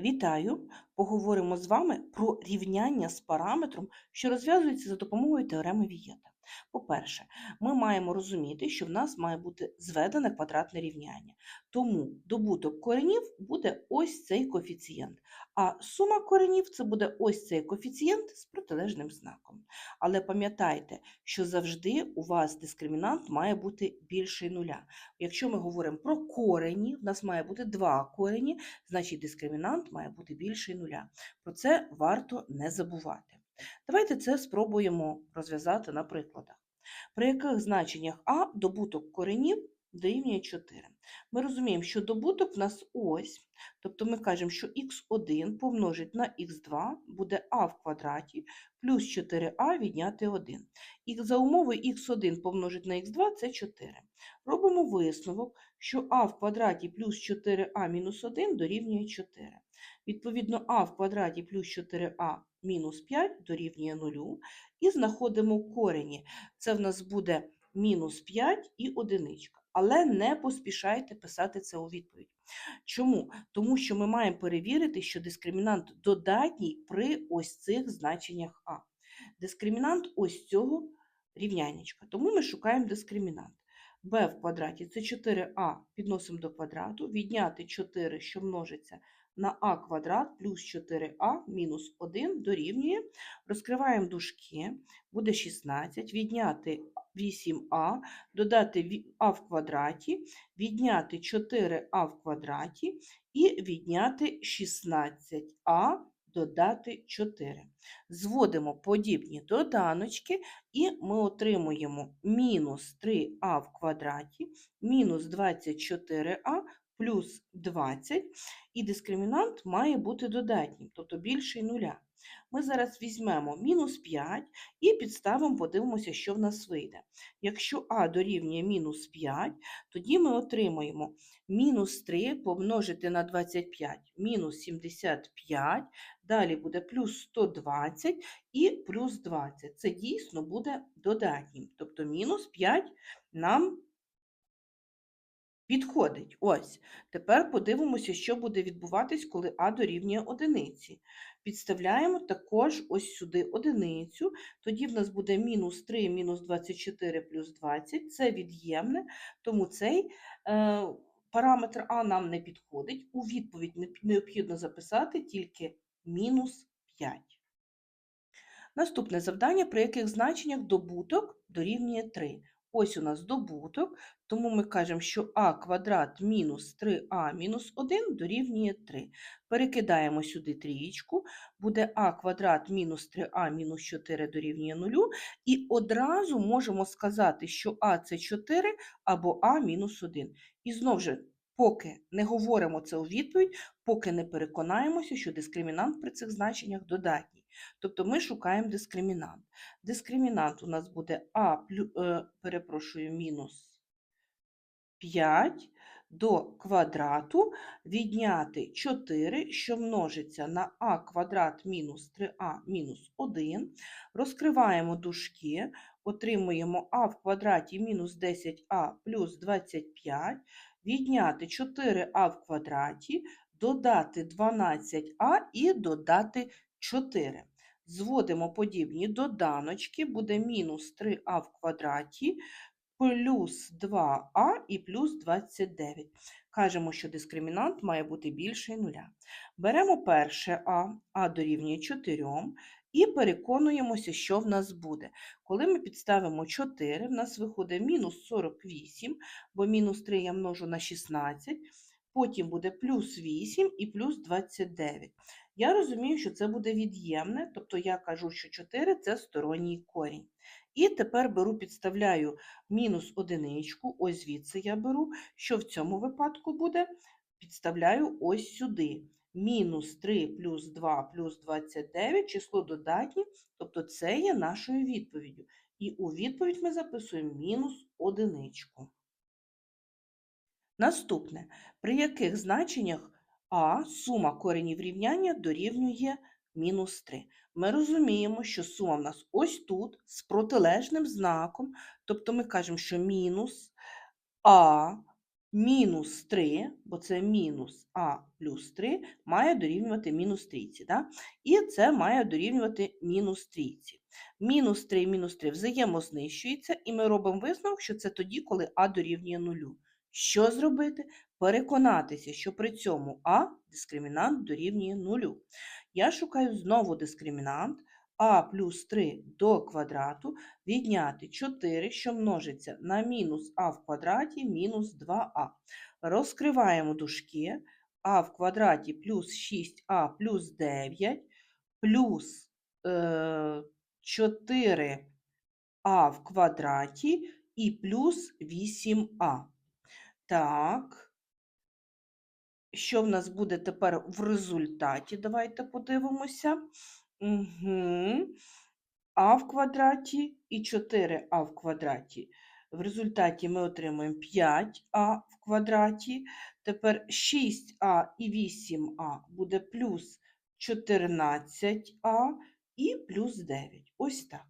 Вітаю! Поговоримо з вами про рівняння з параметром, що розв'язується за допомогою теореми Вієта. По-перше, ми маємо розуміти, що в нас має бути зведене квадратне рівняння. Тому добуток коренів буде ось цей коефіцієнт, а сума коренів це буде ось цей коефіцієнт з протилежним знаком. Але пам'ятайте, що завжди у вас дискримінант має бути більший нуля. Якщо ми говоримо про корені, в нас має бути два корені, значить дискримінант має бути більший нуля. Про це варто не забувати. Давайте це спробуємо розв'язати на прикладах. При яких значеннях А добуток коренів дорівнює 4. Ми розуміємо, що добуток в нас ось, тобто ми кажемо, що х1 помножить на х2 буде а в квадраті плюс 4а відняти 1. І за умовою х1 помножить на х2 це 4. Робимо висновок, що а в квадраті плюс 4а мінус 1 дорівнює 4. Відповідно, а в квадраті плюс 4а мінус 5 дорівнює 0. І знаходимо корені. Це в нас буде мінус 5 і одиничка. Але не поспішайте писати це у відповідь. Чому? Тому що ми маємо перевірити, що дискримінант додатній при ось цих значеннях А. Дискримінант ось цього рівнянечка. Тому ми шукаємо дискримінант. b в квадраті це 4а підносимо до квадрату, відняти 4, що множиться на а квадрат плюс 4а мінус 1 дорівнює. Розкриваємо дужки, буде 16, відняти 8а, додати а в квадраті, відняти 4а в квадраті і відняти 16а, додати 4. Зводимо подібні доданочки, і ми отримуємо мінус 3а в квадраті, мінус 24а плюс 20, і дискримінант має бути додатнім, тобто більший нуля. Ми зараз візьмемо мінус 5 і підставимо, подивимося, що в нас вийде. Якщо а дорівнює мінус 5, тоді ми отримаємо мінус 3 помножити на 25, мінус 75, далі буде плюс 120 і плюс 20. Це дійсно буде додатнім. Тобто мінус 5 нам Підходить. Ось. Тепер подивимося, що буде відбуватись, коли А дорівнює одиниці. Підставляємо також ось сюди одиницю. Тоді в нас буде мінус 3, мінус 24 плюс 20. Це від'ємне, тому цей е, параметр А нам не підходить. У відповідь необхідно записати тільки мінус 5. Наступне завдання, при яких значеннях добуток дорівнює 3. Ось у нас добуток, тому ми кажемо, що а квадрат мінус 3а мінус 1 дорівнює 3. Перекидаємо сюди трієчку, буде а квадрат мінус 3а мінус 4 дорівнює 0. І одразу можемо сказати, що а це 4 або а мінус 1. І знову ж, поки не говоримо це у відповідь, поки не переконаємося, що дискримінант при цих значеннях додатній. Тобто ми шукаємо дискримінант. Дискримінант у нас буде А, е, перепрошую, мінус 5 до квадрату відняти 4, що множиться на а квадрат мінус 3а мінус 1. Розкриваємо дужки, отримуємо а в квадраті мінус 10а плюс 25, відняти 4а в квадраті, додати 12а і додати 4. Зводимо подібні доданочки, буде мінус 3а в квадраті, плюс 2а і плюс 29. Кажемо, що дискримінант має бути більший нуля. Беремо перше а, а дорівнює 4, і переконуємося, що в нас буде. Коли ми підставимо 4, в нас виходить мінус 48, бо мінус 3 я множу на 16, потім буде плюс 8 і плюс 29. Я розумію, що це буде від'ємне, тобто я кажу, що 4 це сторонній корінь. І тепер беру, підставляю мінус одиничку, ось звідси я беру, що в цьому випадку буде, підставляю ось сюди. Мінус 3 плюс 2 плюс 29 число додатнє, тобто це є нашою відповіддю. І у відповідь ми записуємо мінус одиничку. Наступне, при яких значеннях а сума коренів рівняння дорівнює мінус 3. Ми розуміємо, що сума в нас ось тут з протилежним знаком, тобто ми кажемо, що мінус а мінус 3, бо це мінус а плюс 3, має дорівнювати мінус трійці. Да? І це має дорівнювати мінус трійці. Мінус 3 і мінус 3 взаємознищується, і ми робимо висновок, що це тоді, коли а дорівнює нулю. Що зробити? Переконатися, що при цьому а дискримінант дорівнює нулю. Я шукаю знову дискримінант а плюс 3 до квадрату відняти 4, що множиться на мінус а в квадраті мінус 2а. Розкриваємо дужки а в квадраті плюс 6а плюс 9 плюс е, 4а в квадраті і плюс 8а. Так. Що в нас буде тепер в результаті? Давайте подивимося. Угу. А в квадраті і 4а в квадраті. В результаті ми отримуємо 5а в квадраті. Тепер 6а і 8а буде плюс 14а і плюс 9. Ось так.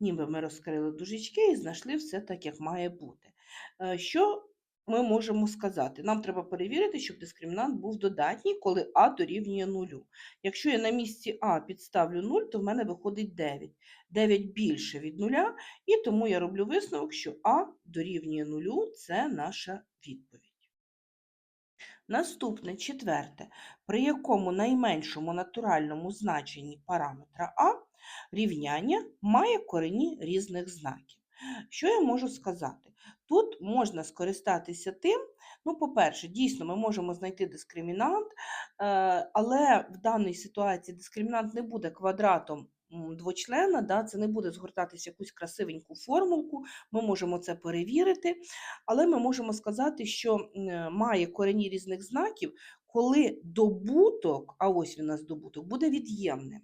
Ніби ми розкрили дужечки і знайшли все так, як має бути. Е, Що ми можемо сказати? Нам треба перевірити, щоб дискримінант був додатній, коли а дорівнює 0. Якщо я на місці а підставлю 0, то в мене виходить 9. 9 більше від 0, і тому я роблю висновок, що а дорівнює 0 – це наша відповідь. Наступне, четверте, при якому найменшому натуральному значенні параметра а рівняння має корені різних знаків. Що я можу сказати? Тут можна скористатися тим, ну, по-перше, дійсно, ми можемо знайти дискримінант, е, але в даній ситуації дискримінант не буде квадратом двочлена, да, це не буде згортатися якусь красивеньку формулку, ми можемо це перевірити, але ми можемо сказати, що має корені різних знаків, коли добуток, а ось він у нас добуток, буде від'ємним.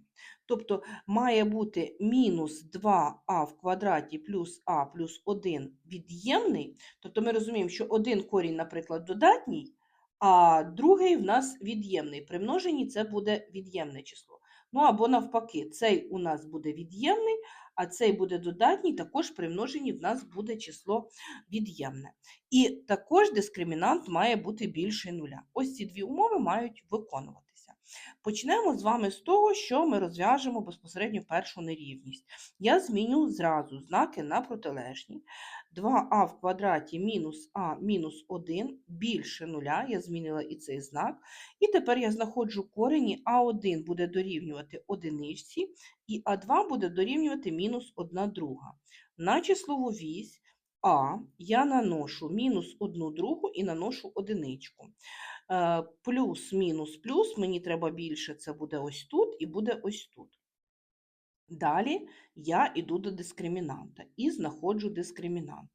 Тобто має бути мінус 2а в квадраті плюс а плюс 1 від'ємний. Тобто ми розуміємо, що один корінь, наприклад, додатній, а другий в нас від'ємний. При множенні це буде від'ємне число. Ну або навпаки, цей у нас буде від'ємний, а цей буде додатній, також при множенні в нас буде число від'ємне. І також дискримінант має бути більше нуля. Ось ці дві умови мають виконуватися. Почнемо з вами з того, що ми розв'яжемо безпосередньо першу нерівність. Я зміню зразу знаки на протилежні. 2а в квадраті мінус а мінус 1 більше нуля, я змінила і цей знак. І тепер я знаходжу корені, а1 буде дорівнювати одиничці, і а2 буде дорівнювати мінус 1 друга. На числову вісь а я наношу мінус 1 другу і наношу одиничку. Е, Плюс, мінус, плюс, мені треба більше, це буде ось тут і буде ось тут. Далі я йду до дискримінанта і знаходжу дискримінант,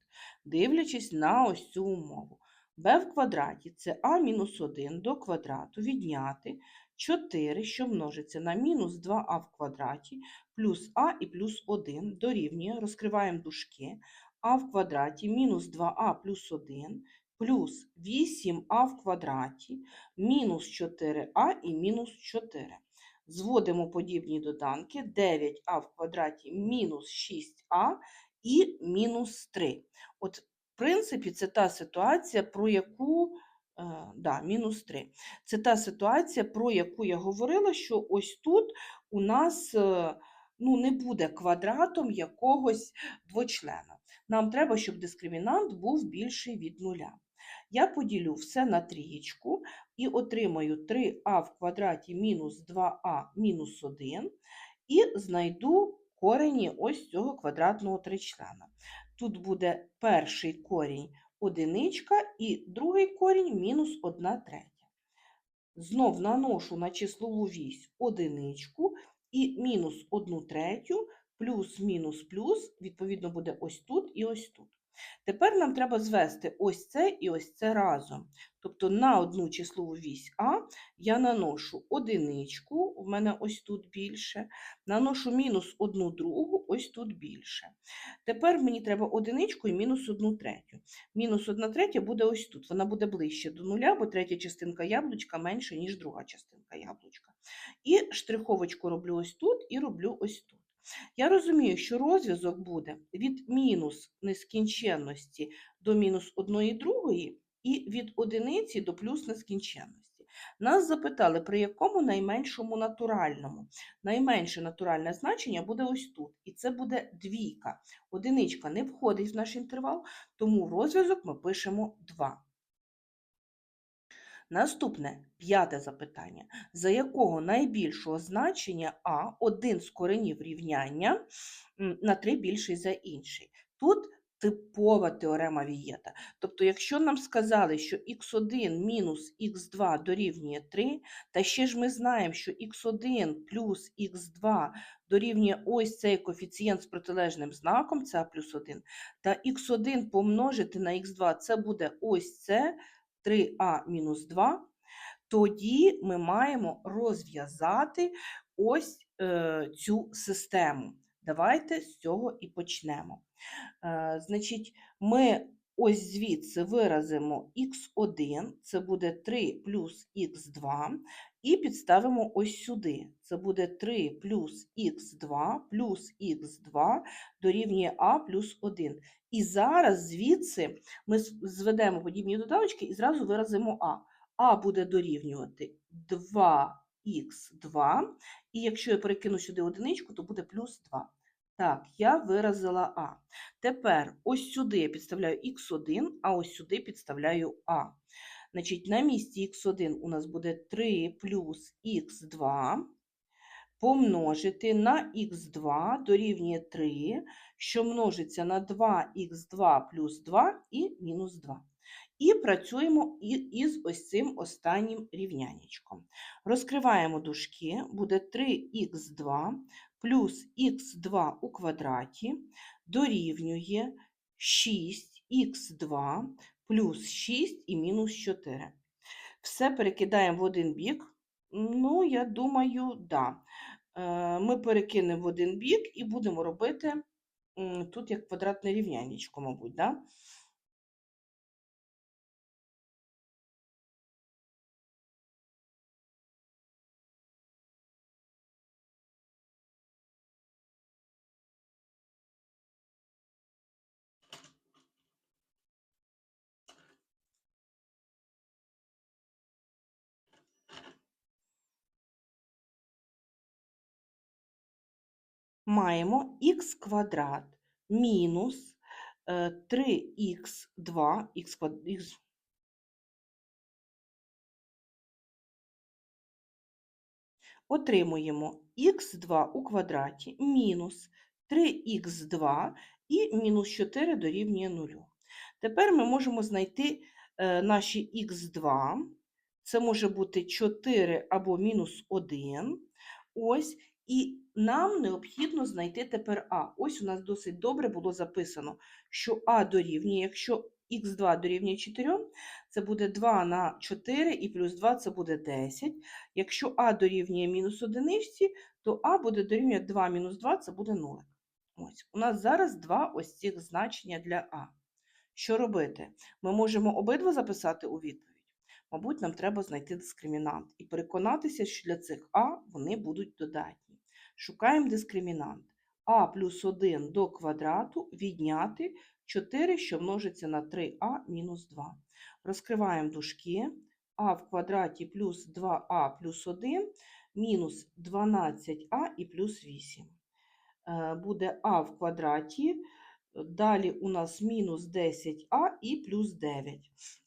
дивлячись на ось цю умову. b в квадраті це а мінус 1 до квадрату відняти 4, що множиться на мінус 2а в квадраті, плюс а і плюс 1 дорівнює, розкриваємо дужки, а в квадраті мінус 2а плюс 1 плюс 8а в квадраті, мінус 4а і мінус 4. Зводимо подібні доданки 9а в квадраті мінус 6а і мінус 3. От, в принципі, це та ситуація, про яку е, да, мінус 3. Це та ситуація, про яку я говорила, що ось тут у нас е, ну, не буде квадратом якогось двочлена. Нам треба, щоб дискримінант був більший від нуля. Я поділю все на трієчку і отримаю 3а в квадраті мінус 2а мінус 1 і знайду корені ось цього квадратного тричлена. Тут буде перший корінь одиничка і другий корінь мінус 1 третя. Знов наношу на числову вісь одиничку і мінус 1 третю, плюс мінус плюс, відповідно, буде ось тут і ось тут. Тепер нам треба звести ось це і ось це разом. Тобто на одну числову вісь А я наношу одиничку, в мене ось тут більше, наношу мінус одну другу, ось тут більше. Тепер мені треба одиничку і мінус одну третю. Мінус одна третя буде ось тут, вона буде ближче до нуля, бо третя частинка яблучка менша, ніж друга частинка яблучка. І штриховочку роблю ось тут і роблю ось тут. Я розумію, що розв'язок буде від мінус нескінченності до мінус одної другої, і від одиниці до плюс нескінченності. Нас запитали, при якому найменшому натуральному. Найменше натуральне значення буде ось тут, і це буде двійка. Одиничка не входить в наш інтервал, тому розв'язок ми пишемо 2. Наступне п'яте запитання. За якого найбільшого значення А один з коренів рівняння на 3 більший за інший? Тут типова теорема Вієта. Тобто, якщо нам сказали, що х1 мінус х2 дорівнює 3, та ще ж ми знаємо, що х1 плюс х2 дорівнює ось цей коефіцієнт з протилежним знаком, це плюс 1, та х1 помножити на х2, це буде ось це 3а мінус 2, тоді ми маємо розв'язати ось е, цю систему. Давайте з цього і почнемо. Е, значить, ми ось звідси виразимо х1, це буде 3 плюс х2, і підставимо ось сюди. Це буде 3 плюс х2 плюс х2 дорівнює а плюс 1. І зараз звідси ми зведемо подібні додавочки і зразу виразимо а. А буде дорівнювати 2х2, і якщо я перекину сюди одиничку, то буде плюс 2. Так, я виразила А. Тепер ось сюди я підставляю х1, а ось сюди підставляю А. Значить, на місці х1 у нас буде 3 плюс х2 помножити на х2 дорівнює 3, що множиться на 2х2 плюс 2 і мінус 2. І працюємо із ось цим останнім рівняннячком. Розкриваємо дужки, буде 3х2 плюс х2 у квадраті дорівнює 6х2 плюс 6 і мінус 4. Все перекидаємо в один бік. Ну, я думаю, да. Е, Ми перекинемо в один бік і будемо робити тут як квадратне рівнянечко, мабуть, да? Маємо х квадрат мінус е, 3х2, х квад... отримуємо х2 у квадраті мінус 3х2 і мінус 4 дорівнює 0. Тепер ми можемо знайти е, наші х2. Це може бути 4 або мінус 1. Ось, і нам необхідно знайти тепер А. Ось у нас досить добре було записано, що А дорівнює, якщо х2 дорівнює 4, це буде 2 на 4 і плюс 2 це буде 10. Якщо А дорівнює мінус 1, то А буде дорівнює 2 мінус 2, це буде 0. Ось, у нас зараз два ось цих значення для А. Що робити? Ми можемо обидва записати у відповідь. Мабуть, нам треба знайти дискримінант і переконатися, що для цих А вони будуть додатні. Шукаємо дискримінант. А плюс 1 до квадрату відняти 4, що множиться на 3а мінус 2. Розкриваємо дужки. А в квадраті плюс 2а плюс 1 мінус 12а і плюс 8. Е, Буде а в квадраті, далі у нас мінус 10а і плюс 9.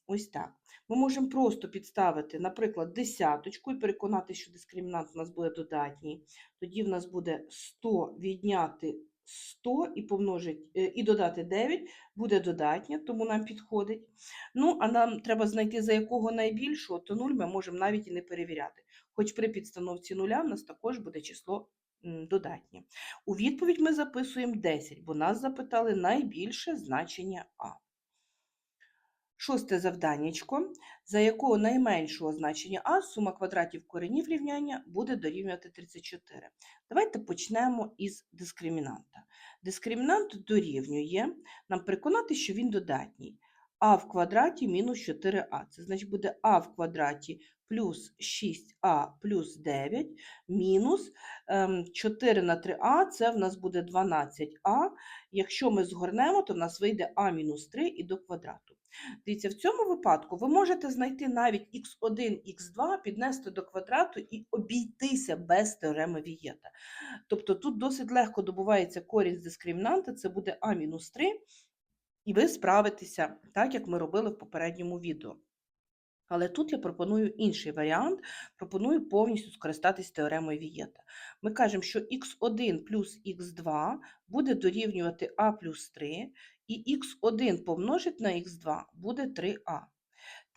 Ось так. Ми можемо просто підставити, наприклад, десяточку і переконати, що дискримінант у нас буде додатній. Тоді в нас буде 100 відняти 100 і помножити, е, і додати 9 буде додатнє, тому нам підходить. Ну, а нам треба знайти, за якого найбільшого, то 0 ми можемо навіть і не перевіряти. Хоч при підстановці нуля в нас також буде число м, додатнє. У відповідь ми записуємо 10, бо нас запитали найбільше значення А. Шосте завданнячко, за якого найменшого значення А сума квадратів коренів рівняння буде дорівнювати 34. Давайте почнемо із дискримінанта. Дискримінант дорівнює, нам переконати, що він додатній. А в квадраті мінус 4а. Це значить буде а в квадраті плюс 6а плюс 9 мінус ем, 4 на 3а, це в нас буде 12а. Якщо ми згорнемо, то в нас вийде а мінус 3 і до квадрату. Дивіться, в цьому випадку ви можете знайти навіть х1, х2, піднести до квадрату і обійтися без теореми Вієта. Тобто тут досить легко добувається корінь з дискримінанта, це буде а мінус 3, і ви справитеся так, як ми робили в попередньому відео. Але тут я пропоную інший варіант, пропоную повністю скористатись теоремою Вієта. Ми кажемо, що х1 плюс х2 буде дорівнювати а плюс 3, і х1 помножить на х2 буде 3а.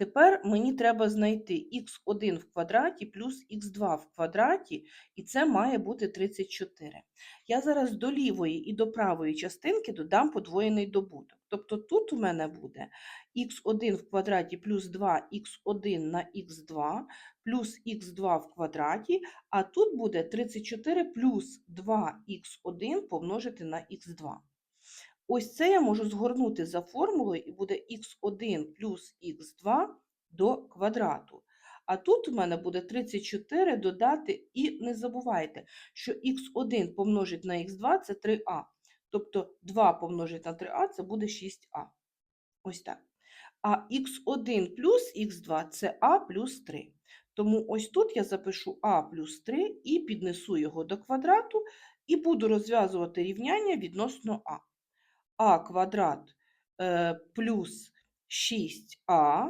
Тепер мені треба знайти х1 в квадраті плюс х2 в квадраті, і це має бути 34. Я зараз до лівої і до правої частинки додам подвоєний добуток. Тобто тут у мене буде х1 в квадраті плюс 2х1 на х2 плюс х2 в квадраті, а тут буде 34 плюс 2х1 помножити на х2. Ось це я можу згорнути за формулою, і буде х1 плюс х2 до квадрату. А тут у мене буде 34 додати, і не забувайте, що х1 помножить на х2 це 3а. Тобто 2 помножить на 3а це буде 6а. Ось так. А х1 плюс х2 це а плюс 3. Тому ось тут я запишу а плюс 3 і піднесу його до квадрату, і буду розв'язувати рівняння відносно а а квадрат е, плюс 6а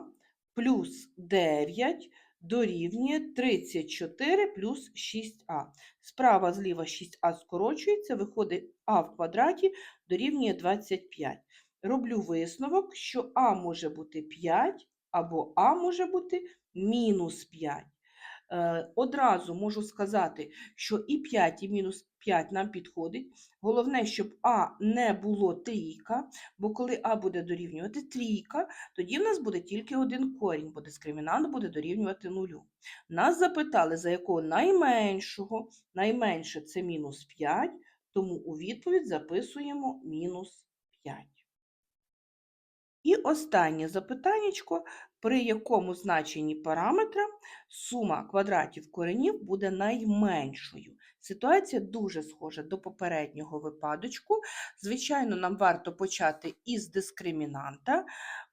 плюс 9 дорівнює 34 плюс 6а. Справа зліва 6а скорочується, виходить а в квадраті дорівнює 25. Роблю висновок, що а може бути 5 або а може бути мінус 5. Е, одразу можу сказати, що і 5, і мінус 5 нам підходить. Головне, щоб А не було трійка, бо коли А буде дорівнювати трійка, тоді в нас буде тільки один корінь, бо дискримінант буде дорівнювати нулю. Нас запитали, за якого найменшого, найменше це мінус 5, тому у відповідь записуємо мінус 5. І останнє запитаннячко, при якому значенні параметра сума квадратів коренів буде найменшою. Ситуація дуже схожа до попереднього випадочку. Звичайно, нам варто почати із дискримінанта.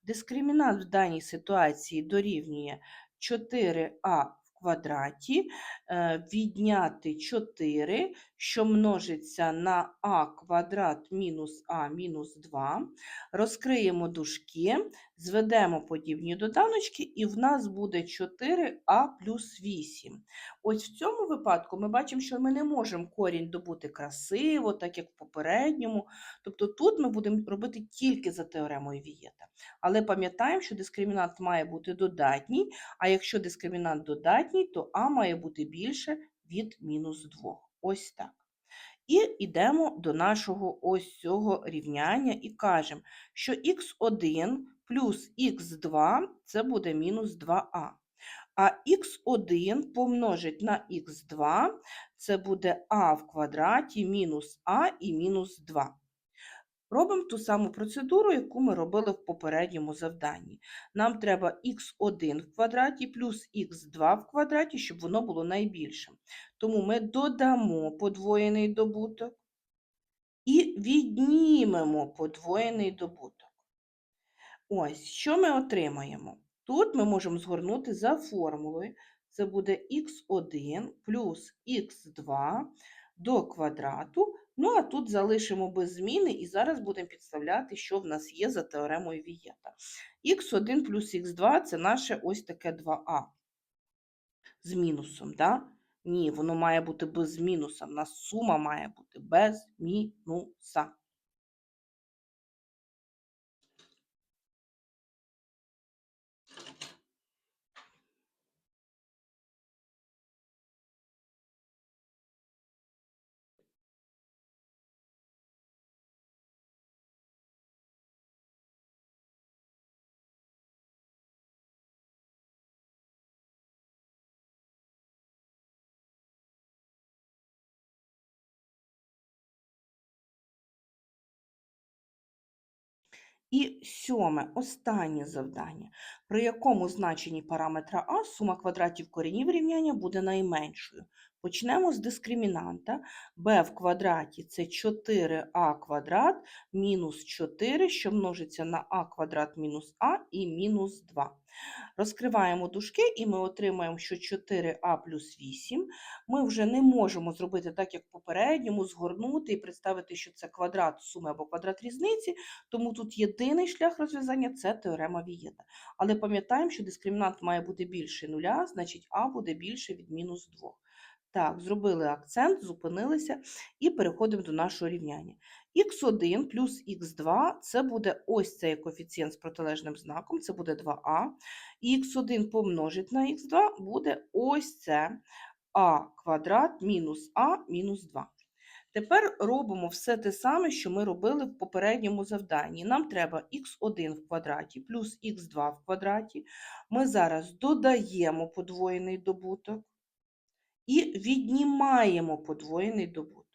Дискримінант в даній ситуації дорівнює 4а квадраті е, відняти 4, що множиться на а квадрат мінус а мінус 2. Розкриємо дужки, зведемо подібні доданочки, і в нас буде 4а плюс 8. Ось в цьому випадку ми бачимо, що ми не можемо корінь добути красиво, так як в попередньому. Тобто тут ми будемо робити тільки за теоремою Вієта. Але пам'ятаємо, що дискримінант має бути додатній, а якщо дискримінант додатній, то А має бути більше від мінус 2. Ось так. І йдемо до нашого ось цього рівняння і кажемо, що х1 плюс х2 це буде мінус 2а. А х1 помножить на х2 це буде а в квадраті мінус а і мінус 2. Робимо ту саму процедуру, яку ми робили в попередньому завданні. Нам треба х1 в квадраті плюс х2 в квадраті, щоб воно було найбільшим. Тому ми додамо подвоєний добуток і віднімемо подвоєний добуток. Ось, що ми отримаємо? Тут ми можемо згорнути за формулою. Це буде х1 плюс х2 до квадрату Ну, а тут залишимо без зміни і зараз будемо підставляти, що в нас є за теоремою Вієта. Х1 плюс х2 це наше ось таке 2а з мінусом. Да? Ні, воно має бути без мінуса. У нас сума має бути без мінуса. І сьоме, останнє завдання, при якому значенні параметра а сума квадратів коренів рівняння буде найменшою. Почнемо з дискримінанта. b в квадраті це 4а квадрат мінус 4, що множиться на а квадрат мінус а і мінус 2. Розкриваємо дужки і ми отримаємо, що 4а плюс 8. Ми вже не можемо зробити так, як в попередньому, згорнути і представити, що це квадрат суми або квадрат різниці, тому тут єдиний шлях розв'язання це теорема Вієта. Але пам'ятаємо, що дискримінант має бути більше нуля, значить а буде більше від мінус 2. Так, зробили акцент, зупинилися і переходимо до нашого рівняння. х1 плюс х2 це буде ось цей коефіцієнт з протилежним знаком, це буде 2а. І х1 помножить на х2 буде ось це а квадрат мінус а мінус 2. Тепер робимо все те саме, що ми робили в попередньому завданні. Нам треба х1 в квадраті плюс х2 в квадраті. Ми зараз додаємо подвоєний добуток і віднімаємо подвоєний добуток.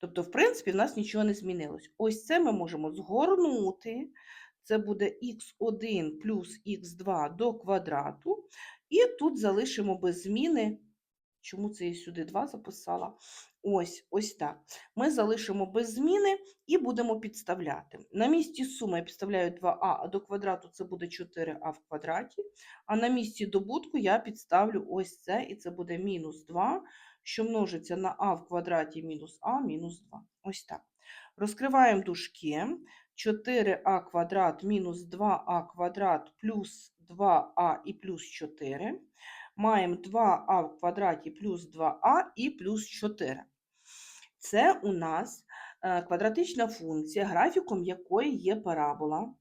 Тобто, в принципі, в нас нічого не змінилось. Ось це ми можемо згорнути. Це буде х1 плюс х2 до квадрату. І тут залишимо без зміни. Чому це я сюди 2 записала? Ось, ось так. Ми залишимо без зміни і будемо підставляти. На місці суми я підставляю 2а, а до квадрату це буде 4а в квадраті. А на місці добутку я підставлю ось це, і це буде мінус 2, що множиться на а в квадраті мінус а мінус 2. Ось так. Розкриваємо дужки. 4а квадрат мінус 2а квадрат плюс 2а і плюс 4. Маємо 2а в квадраті плюс 2а і плюс 4. Це у нас е, квадратична функція, графіком якої є парабола.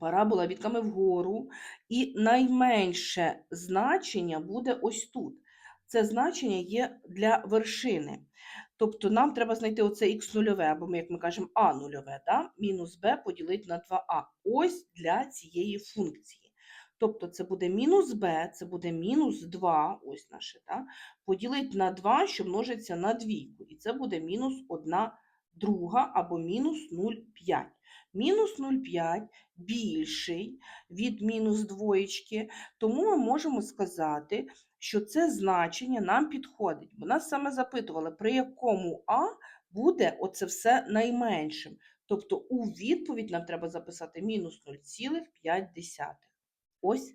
Парабола відками вгору, і найменше значення буде ось тут. Це значення є для вершини. Тобто нам треба знайти оце х нульове, або ми, як ми кажемо, а нульове, да? мінус b поділити на 2а. Ось для цієї функції. Тобто це буде мінус b, це буде мінус 2, ось наше, да? поділити на 2, що множиться на двійку. І це буде мінус 1 друга або мінус 0,5. Мінус 0,5 більший від мінус двоєчки, тому ми можемо сказати, що це значення нам підходить. Бо нас саме запитували, при якому А буде оце все найменшим. Тобто у відповідь нам треба записати мінус 0,5. Ось